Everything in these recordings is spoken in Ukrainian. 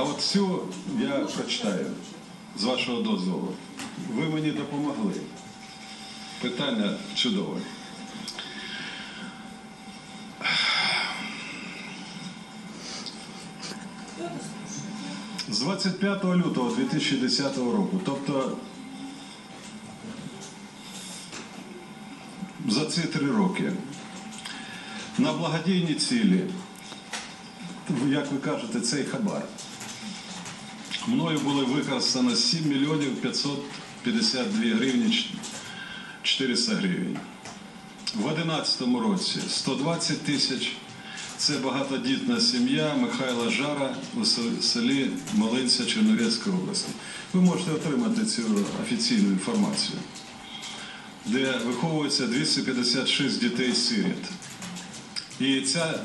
А от цю я прочитаю з вашого дозволу. Ви мені допомогли. Питання чудове. З 25 лютого 2010 року, тобто за ці три роки, на благодійні цілі, як ви кажете, цей хабар. Мною було використано 7 мільйонів 552 гривні 400 гривень. В 2011 році 120 тисяч. Це багатодітна сім'я Михайла Жара у селі Малинця Чернівецької області. Ви можете отримати цю офіційну інформацію, де виховується 256 дітей-сиріт. І ця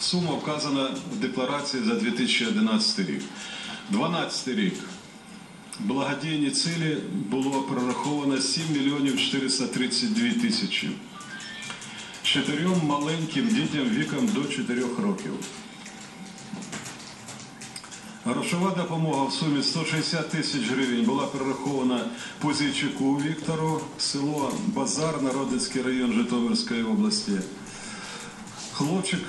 сума вказана в декларації за 2011 рік. 2012 рік благодійні цілі було прораховано 7 мільйонів 432 тисячі чотирьом маленьким дітям віком до 4 років. Грошова допомога в сумі 160 тисяч гривень була перерахована Позійчуку Віктору, село Базар, Народницький район Житомирської області. Хлопчик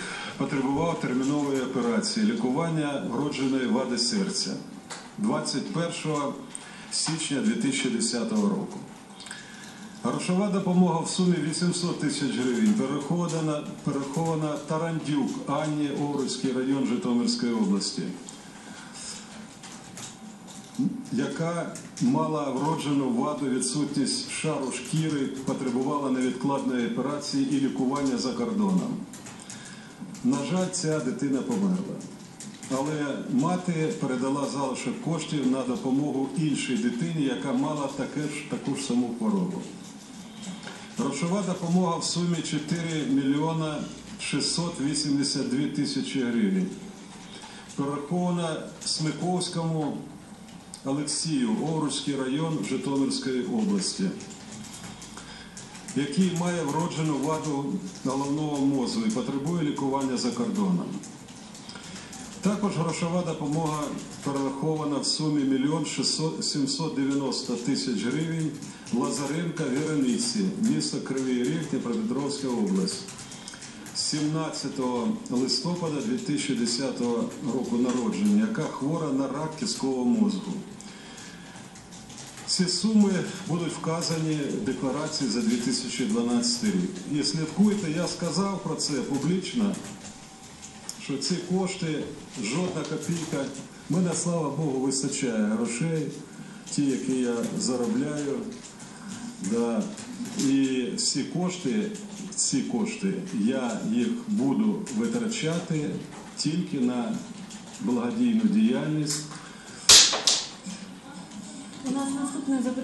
потребував термінової операції лікування вродженої вади серця 21 січня 2010 року. Грошова допомога в сумі 800 тисяч гривень перерахована, перерахована Тарандюк Анні Овруцький район Житомирської області, яка мала вроджену ваду відсутність шару шкіри, потребувала невідкладної операції і лікування за кордоном. На жаль, ця дитина померла. Але мати передала залишок коштів на допомогу іншій дитині, яка мала таке ж, таку ж саму хворобу. Грошова допомога в сумі 4 мільйона 682 тисячі гривень. Перерахована Смиковському Олексію, Овруцький район Житомирської області, який має вроджену ваду головного мозку і потребує лікування за кордоном. Також грошова допомога перерахована в сумі 1 790 тисяч гривень Лазаренка Верениці, місто Кривий Ріг, Дніпропетровська область. 17 листопада 2010 року народження, яка хвора на рак кісткового мозку. Ці суми будуть вказані в декларації за 2012 рік. І слідкуйте, я сказав про це публічно що ці кошти, жодна копійка, мене, слава Богу, вистачає грошей, ті, які я заробляю. Да. І ці кошти, ці кошти, я їх буду витрачати тільки на благодійну діяльність. У нас наступне запитання.